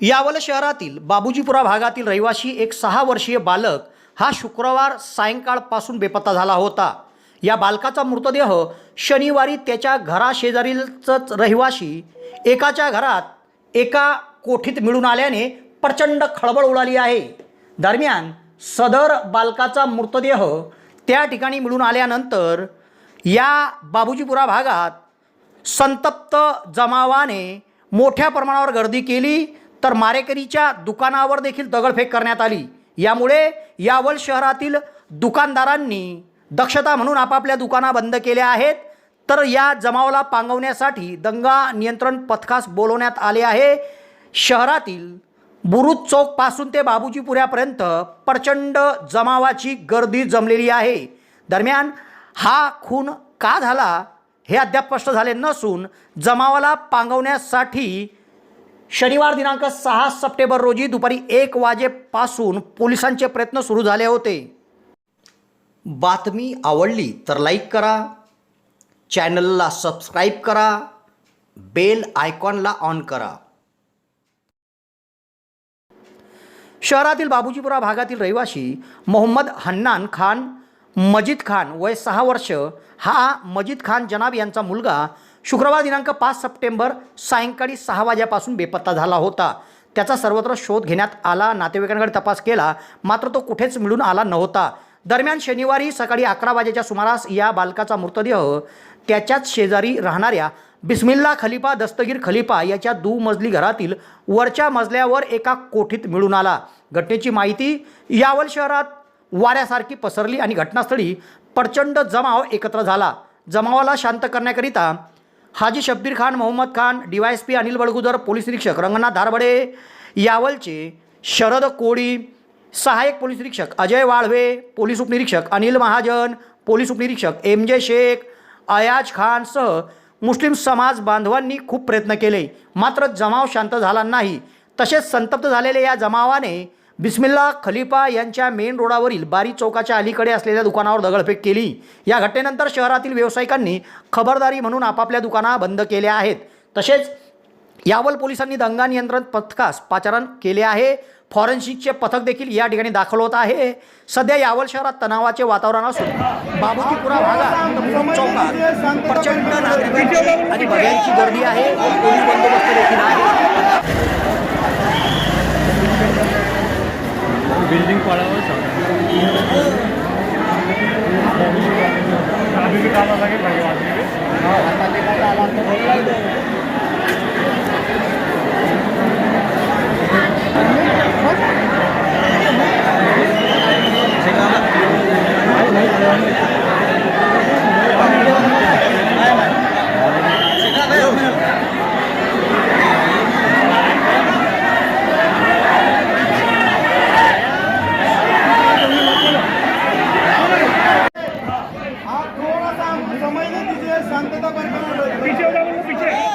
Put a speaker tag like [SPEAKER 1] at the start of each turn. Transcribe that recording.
[SPEAKER 1] यावल शहरातील बाबूजीपुरा भागातील रहिवासी एक सहा वर्षीय बालक हा शुक्रवार सायंकाळपासून बेपत्ता झाला होता. या बालकाचा मृतदेह शनिवारी त्याच्या घराशेजारीलच रहिवासी एकाच्या घरात एका कोठीत मिळून आल्याने प्रचंड खळबळ उडाली आहे. दरम्यान सदर बालकाचा मृतदेह त्या ठिकाणी मिळून आल्यानंतर या बाबूजीपुरा भागात संतप्त जमावाने मोठ्या प्रमाणावर गर्दी केली. तर मारेकरीच्या दुकानावर देखील दगडफेक करण्यात आली. यामुळे यावल शहरातील दुकानदारांनी दक्षता म्हणून आपापल्या दुकाना बंद केल्या आहेत. तर या जमावाला पांगवण्यासाठी दंगा नियंत्रण पथकास बोलवण्यात आले आहे. शहरातील बुरुज चौकपासून ते बाबूजीपुऱ्यापर्यंत प्रचंड जमावाची गर्दी जमलेली आहे. दरम्यान हा खून का झाला हे अद्याप स्पष्ट झाले नसून जमावाला पांगवण्यासाठी शनिवार दिनांक सहा सप्टेंबर रोजी दुपारी एक वाजेपासून पोलिसांचे प्रयत्न सुरू झाले होते. बातमी आवडली तर लाईक करा. चॅनलला सबस्क्राईब करा. बेल आयकॉनला ऑन करा. शहरातील बाबूजीपुरा भागातील रहिवासी मोहम्मद हन्नान खान मजिद खान वय सहा वर्ष हा मजिद खान जनाब यांचा मुलगा शुक्रवार दिनांक पाच सप्टेंबर सायंकाळी सहा वाजेपासून बेपत्ता झाला होता. त्याचा सर्वत्र शोध घेण्यात आला नातेवाईकांकडे तपास केला मात्र तो कुठेच मिळून आला नव्हता. दरम्यान शनिवारी सकाळी अकरा वाजेच्या सुमारास या बालकाचा मृतदेह त्याच्याच शेजारी राहणाऱ्या बिस्मिल्ला खलिफा दस्तगीर खलिफा याच्या दुमजली घरातील वरच्या मजल्यावर एका कोठीत मिळून आला. घटनेची माहिती यावल शहरात वाऱ्यासारखी पसरली आणि घटनास्थळी प्रचंड जमाव एकत्र झाला. जमावाला शांत करण्याकरिता Haji Shabbir Khan Mohammed Khan D P Anil Badgujar police निरीक्षक रंगनाथ धारबडे यावलचे शरद कोळी सहाय्यक पोलीस निरीक्षक अजय वाळवे पोलीस उपनिरीक्षक अनिल महाजन पोलीस उपनिरीक्षक एम जे शेख अयाज खानसह मुस्लिम समाज बांधवांनी खूप प्रयत्न केले. मात्र जमाव शांत झाला नाही. तसेच संतप्त झालेल्या या जमावाने बिस्मिल्ला खलिफा यांच्या मेन रोडावरील बारी चौकाच्या अलीकडे असलेल्या दुकानावर दगडफेक केली. या घटनेनंतर शहरातील व्यावसायिकांनी खबरदारी म्हणून आपापल्या दुकाना बंद केल्या आहेत. तसेच यावल पोलिसांनी दंगा नियंत्रण पथकास पाचारण केले आहे. फॉरेन्सिकचे पथक देखील या ठिकाणी दाखल होत आहे. सध्या यावल शहरात तणावाचे वातावरण असून बाबुतीपुरा भागात चौकात प्रचंड नागरिकांची आणि बघ्यांची गर्दी आहे. पोलीस बंदोबस्त देखील आहे.
[SPEAKER 2] બિલ્ડિંગ પાડાવો છો शांतता बरकरार